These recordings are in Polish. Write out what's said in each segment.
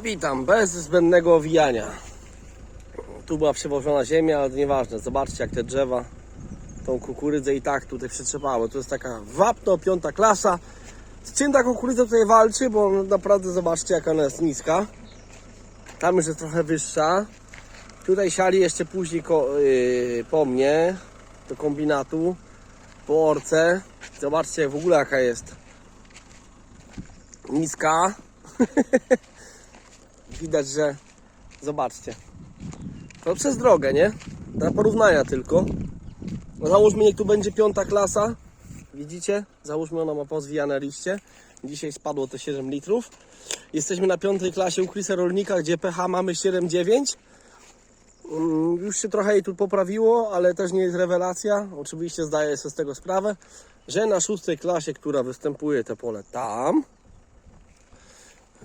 Witam, bez zbędnego owijania. Tu była przewożona ziemia, ale nieważne. Zobaczcie jak te drzewa tą kukurydzę i tak tutaj przetrzepały. To jest taka wapno, piąta klasa. Z czym ta kukurydza tutaj walczy, bo naprawdę zobaczcie jak ona jest niska. Tam już jest trochę wyższa. Tutaj siali jeszcze później ko- yy, po mnie do kombinatu, po orce. Zobaczcie w ogóle jaka jest niska. Widać, że zobaczcie. To przez drogę, nie? Dla porównania tylko. No załóżmy, niech tu będzie piąta klasa. Widzicie? Załóżmy, ona ma pozwijane liście. Dzisiaj spadło to 7 litrów. Jesteśmy na piątej klasie u Chrisa Rolnika, gdzie pH mamy 7,9. Mm, Już się trochę jej tu poprawiło, ale też nie jest rewelacja. Oczywiście zdaję sobie z tego sprawę, że na szóstej klasie, która występuje te pole tam,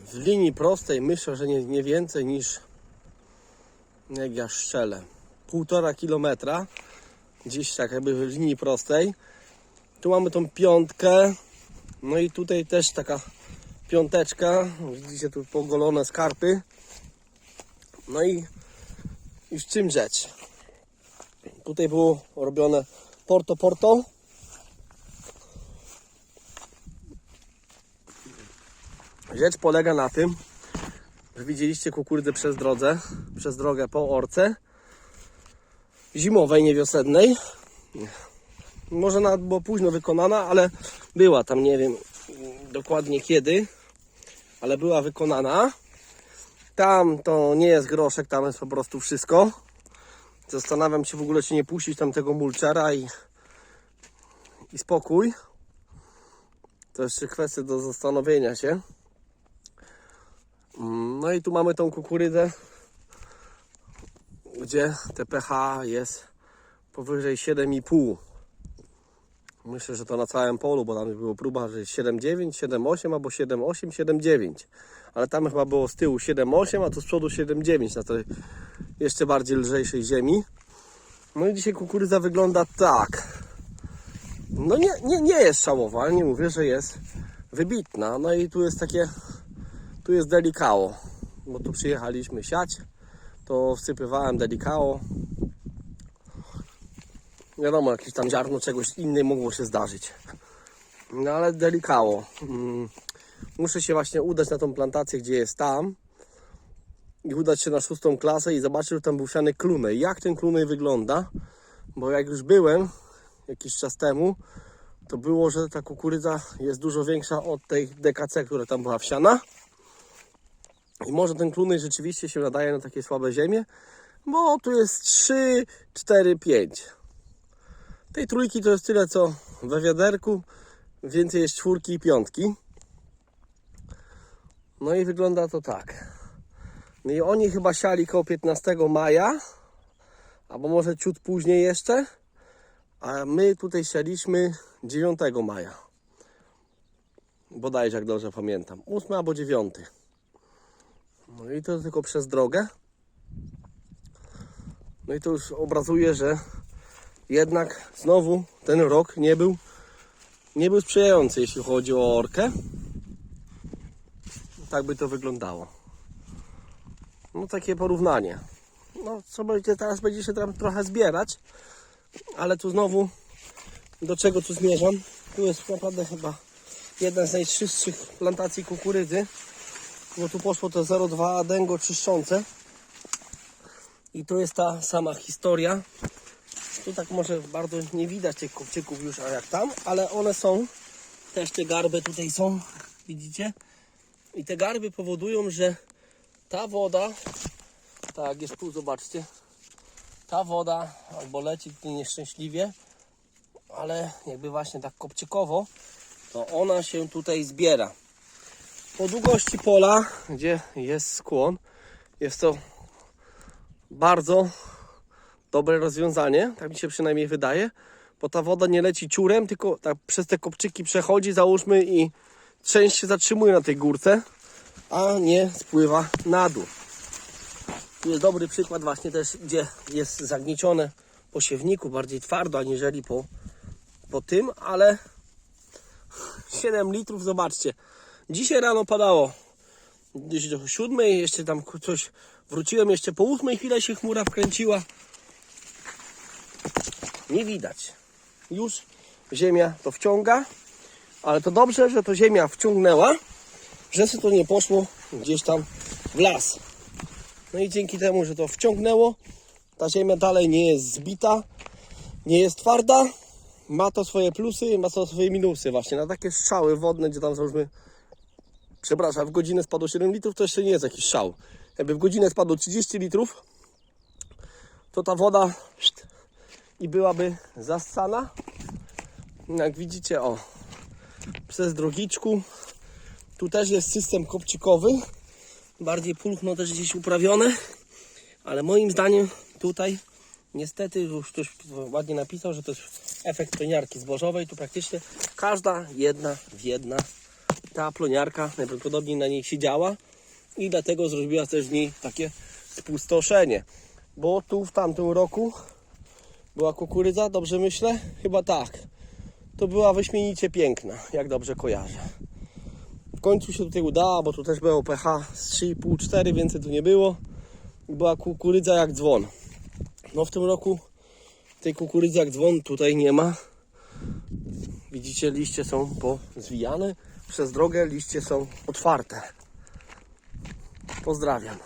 w linii prostej myślę, że nie, nie więcej niż jak ja szczelę półtora kilometra gdzieś tak jakby w linii prostej. Tu mamy tą piątkę no i tutaj też taka piąteczka widzicie tu pogolone skarpy. No i już czym rzecz? Tutaj było robione porto porto Rzecz polega na tym, że widzieliście kukurydzę przez drodze, przez drogę po orce. Zimowej, nie wiosennej. Może nawet było późno wykonana, ale była tam, nie wiem dokładnie kiedy, ale była wykonana. Tam to nie jest groszek, tam jest po prostu wszystko. Zastanawiam się w ogóle, czy nie puścić tam tego mulczera i, i spokój. To jeszcze kwestia do zastanowienia się. No i tu mamy tą kukurydzę, gdzie te pH jest powyżej 7,5. Myślę, że to na całym polu, bo tam było próba, że 7,9, 7,8 albo 7,8, 7,9. Ale tam chyba było z tyłu 7,8, a tu z przodu 7,9 na tej jeszcze bardziej lżejszej ziemi. No i dzisiaj kukurydza wygląda tak. No nie, nie, nie jest szałowa, nie mówię, że jest wybitna. No i tu jest takie tu jest delikao, bo tu przyjechaliśmy siać, to wsypywałem delikao. Wiadomo, jakieś tam ziarno czegoś innej mogło się zdarzyć. No ale delikao. Mm, Muszę się właśnie udać na tą plantację, gdzie jest tam i udać się na szóstą klasę i zobaczyć, że tam był siany klunej. Jak ten klunej wygląda, bo jak już byłem jakiś czas temu, to było, że ta kukurydza jest dużo większa od tej DKC, która tam była wsiana. I może ten klunej rzeczywiście się nadaje na takie słabe ziemie, bo tu jest 3, 4, 5. Tej trójki to jest tyle co we wiaderku, więcej jest czwórki i piątki. No i wygląda to tak. No i oni chyba siali koło 15 maja, albo może ciut później jeszcze, a my tutaj sialiśmy 9 maja. Bodajże jak dobrze pamiętam. 8 albo 9. No i to tylko przez drogę. No i to już obrazuje, że jednak znowu ten rok nie był, nie był sprzyjający, jeśli chodzi o orkę. Tak by to wyglądało. No takie porównanie. No co będzie teraz będzie się tam trochę zbierać, ale tu znowu do czego tu zmierzam? Tu jest naprawdę chyba jedna z najczystszych plantacji kukurydzy bo tu poszło to 0,2 dęgo czyszczące. I to jest ta sama historia. Tu tak może bardzo nie widać tych kopczyków już a jak tam, ale one są. Też te garby tutaj są widzicie? I te garby powodują, że ta woda tak jest tu zobaczcie. Ta woda albo leci tutaj nieszczęśliwie ale jakby właśnie tak kopczykowo to ona się tutaj zbiera po długości pola, gdzie jest skłon, jest to bardzo dobre rozwiązanie, tak mi się przynajmniej wydaje, bo ta woda nie leci ciurem, tylko tak przez te kopczyki przechodzi, załóżmy, i część się zatrzymuje na tej górce, a nie spływa na dół. Tu jest dobry przykład właśnie też, gdzie jest zagniecione po siewniku, bardziej twardo, aniżeli po, po tym, ale 7 litrów, zobaczcie, Dzisiaj rano padało gdzieś do siódmej, jeszcze tam coś wróciłem, jeszcze po ósmej chwilę się chmura wkręciła. Nie widać. Już ziemia to wciąga, ale to dobrze, że to ziemia wciągnęła, że się to nie poszło gdzieś tam w las. No i dzięki temu, że to wciągnęło, ta ziemia dalej nie jest zbita, nie jest twarda, ma to swoje plusy, ma to swoje minusy. Właśnie na takie strzały wodne, gdzie tam załóżmy, przepraszam, w godzinę spadło 7 litrów, to jeszcze nie jest jakiś szał. Jakby w godzinę spadło 30 litrów, to ta woda i byłaby zassana. Jak widzicie, o, przez drogiczku. Tu też jest system kopcikowy. Bardziej pulchno też gdzieś uprawione. Ale moim zdaniem tutaj niestety już ktoś ładnie napisał, że to jest efekt ploniarki zbożowej. Tu praktycznie każda jedna w jedna ta ploniarka najprawdopodobniej na niej siedziała i dlatego zrobiła też w niej takie spustoszenie. Bo tu w tamtym roku była kukurydza, dobrze myślę? Chyba tak. To była wyśmienicie piękna, jak dobrze kojarzę. W końcu się tutaj udało, bo tu też było pH z 3,5-4, więcej tu nie było. Była kukurydza jak dzwon. No w tym roku tej kukurydzy jak dzwon tutaj nie ma. Widzicie, liście są pozwijane. Przez drogę liście są otwarte. Pozdrawiam.